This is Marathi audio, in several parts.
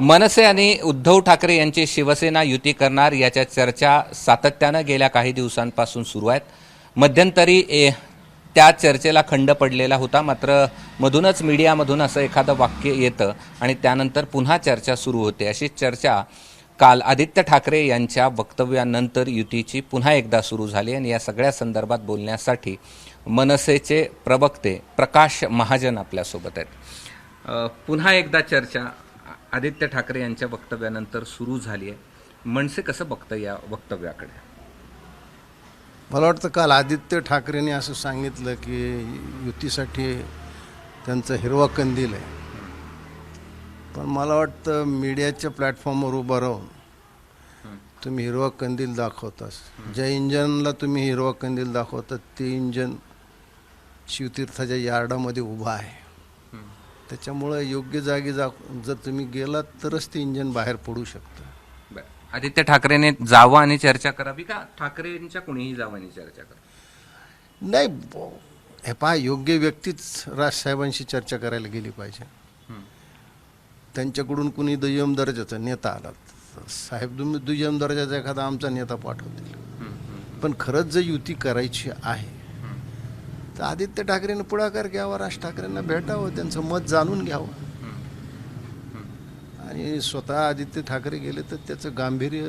मनसे आणि उद्धव ठाकरे यांची शिवसेना युती करणार याच्या चर्चा सातत्यानं गेल्या काही दिवसांपासून सुरू आहेत. मध्यंतरी ए, त्या चर्चेला खंड पडलेला होता. मात्र मधूनच मीडियामधून असं एखादं वाक्य येतं आणि त्यानंतर पुन्हा चर्चा सुरू होते. अशी चर्चा काल आदित्य ठाकरे यांच्या वक्तव्यानंतर युतीची पुन्हा एकदा सुरू झाली आणि या सगळ्या संदर्भात बोलण्यासाठी मनसेचे प्रवक्ते प्रकाश महाजन आपल्यासोबत आहेत. पुन्हा एकदा चर्चा. आदित्य ठाकरे यांच्या वक्तव्यानंतर सुरू झाली आहे मनसे कसं बघतं या वक्तव्याकडे? मला वाटतं काल आदित्य ठाकरेंनी असं सांगितलं की युतीसाठी त्यांचा हिरवा कंदील आहे. पण मला वाटतं मीडियाच्या प्लॅटफॉर्मवर उभं राहून तुम्ही हिरवा कंदील दाखवतास ज्या इंजनला तुम्ही हिरवा कंदील दाखवता ते इंजन शिवतीर्थाच्या यार्डामध्ये उभं आहे. त्याच्यामुळं योग्य जागी जा जर तुम्ही गेलात तरच ते इंजन बाहेर पडू शकतं. आदित्य ठाकरेने जावं आणि चर्चा करावी का? ठाकरेंच्या कोणीही जावं आणि चर्चा करावी? नाही हे पहा योग्य व्यक्तीच राजसाहेबांशी चर्चा करायला गेली पाहिजे. त्यांच्याकडून कुणी दुय्यम दर्जाचा नेता आला साहेब तुम्ही दुय्यम दर्जाचा एखादा आमचा नेता पाठवतील. पण खरंच जर युती करायची आहे तर आदित्य ठाकरेंनी पुढाकार घ्यावा राज ठाकरेंना भेटावं त्यांचं मत जाणून घ्यावं. आणि स्वतः आदित्य ठाकरे गेले तर त्याचं गांभीर्य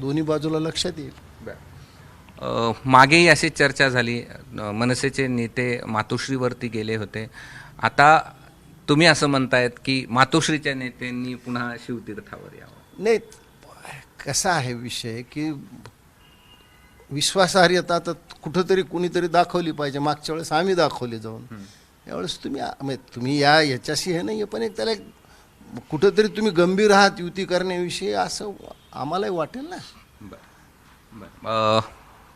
दोन्ही बाजूला लक्षात येईल. मागेही अशी चर्चा झाली. मनसेचे नेते मातोश्रीवरती गेले होते. आता तुम्ही असं म्हणतायत की मातोश्रीच्या नेत्यांनी पुन्हा शिवतीर्थावर यावं. नाही कसा आहे विषय की विश्वासार्हता तर कुठंतरी कुणीतरी दाखवली पाहिजे. मागच्या वेळेस आम्ही दाखवली जाऊन. यावेळेस तुम्ही म्हणजे तुम्ही या याच्याशी हे नाही पण एक त्याला एक कुठंतरी तुम्ही गंभीर आहात युती करण्याविषयी असं आम्हालाही वाटेल ना. अ,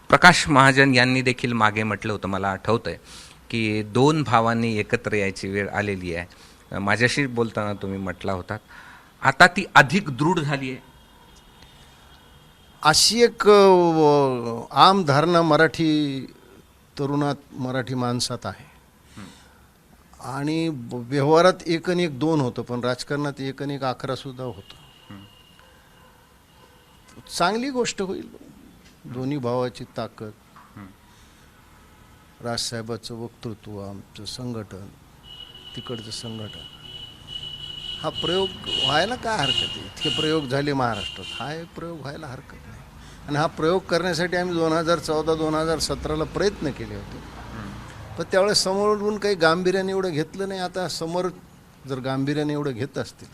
प्रकाश महाजन यांनी देखील मागे म्हटलं होतं मला आठवतंय की दोन भावांनी एकत्र यायची वेळ आलेली आहे. माझ्याशी बोलताना तुम्ही म्हटला होता आता ती अधिक दृढ झाली आहे अशी एक आम धारणा मराठी तरुणात मराठी माणसात आहे. आणि व्यवहारात एक आणि एक दोन होतं पण राजकारणात एक आणि एक अकरा सुद्धा होतं. चांगली गोष्ट होईल. दोन्ही भावाची ताकद. राजसाहेबाचं वक्तृत्व आमचं संघटन तिकडचं संघटन. हा प्रयोग व्हायला काय हरकत आहे? इतके प्रयोग झाले महाराष्ट्रात. हा एक प्रयोग व्हायला हरकत आहे. आणि हा प्रयोग करण्यासाठी आम्ही दोन हजार चौदा दोन हजार सतराला प्रयत्न केले होते. पण त्यावेळेस समोरून काही गांभीर्याने एवढं घेतलं नाही. आता समोर जर गांभीर्याने एवढं घेत असतील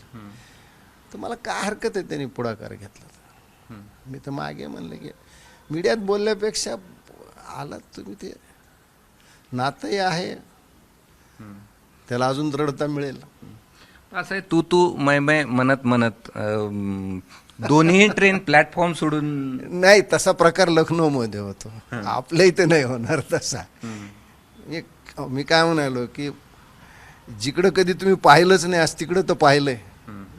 तर मला काय हरकत आहे त्यांनी पुढाकार घेतला तर? मी तर मागे म्हणलं की मीडियात बोलल्यापेक्षा आलात तुम्ही ते. नातंही आहे. त्याला अजून दृढता मिळेल. असं आहे तू तू मै मै म्हणत म्हणत दोन्ही ट्रेन प्लॅटफॉर्म सोडून नाही तसा प्रकार लखनौमध्ये होतो. आपल्या इथे नाही होणार तसा. एक मी काय म्हणालो की जिकडं कधी तुम्ही पाहिलंच नाही आज तिकडं तर पाहिलंय.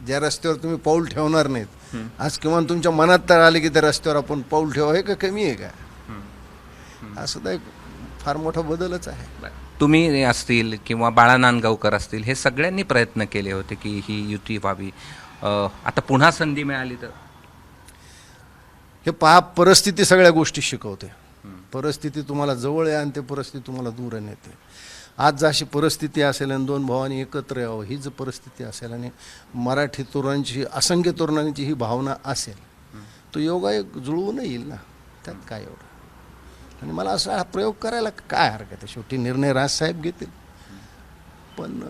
ज्या रस्त्यावर तुम्ही पाऊल ठेवणार नाहीत. आज किमान तुमच्या मनात तर आले की त्या रस्त्यावर आपण पाऊल ठेवा हे का कमी आहे का? सुद्धा एक फार मोठा बदलच आहे. तुम्ही असतील किंवा बाळा नांदगावकर असतील हे सगळ्यांनी प्रयत्न केले होते की ही युती व्हावी. आता पुन्हा संधी मिळाली तर? हे पहा परिस्थिती सगळ्या गोष्टी शिकवते. परिस्थिती तुम्हाला जवळ आहे आणि ते परिस्थिती तुम्हाला दूर नेते आज जशी परिस्थिती असेल आणि दोन भावांनी एकत्र यावं ही जर परिस्थिती असेल आणि मराठी तरुणांची असंख्य तरुणांची ही भावना असेल तो योगा एक जुळवून येईल ना? त्यात काय एवढं? आणि मला असा हा प्रयोग करायला काय हरकत आहे? शेवटी निर्णय राजसाहेब घेतील. पण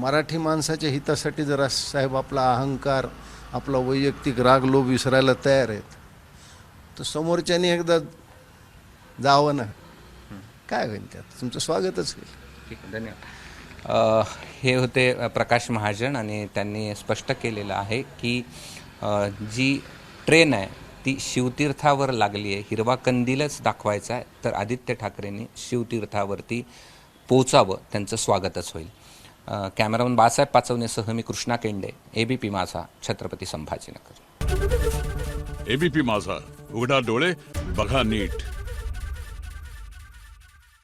मराठी माणसाच्या हितासाठी जर साहेब आपला अहंकार आपला वैयक्तिक राग लोभ विसरायला तयार आहेत तर समोरच्यानी एकदा जावं ना. काय होईल त्यात? तुमचं स्वागतच होईल. ठीक धन्यवाद. हे होते प्रकाश महाजन आणि त्यांनी स्पष्ट केलेलं आहे की जी ट्रेन आहे ती शिवतीर्थावर लागली आहे. हिरवा कंदीलच दाखवायचा आहे. तर आदित्य ठाकरेंनी शिवतीर्थावरती पोचावं त्यांचं स्वागतच होईल. कॅमेरामन बाळासाहेब पाचवणेसह मी कृष्णा केंडे एबीपी माझा छत्रपती संभाजीनगर. एबीपी माझा उघडा डोळे बघा नीट.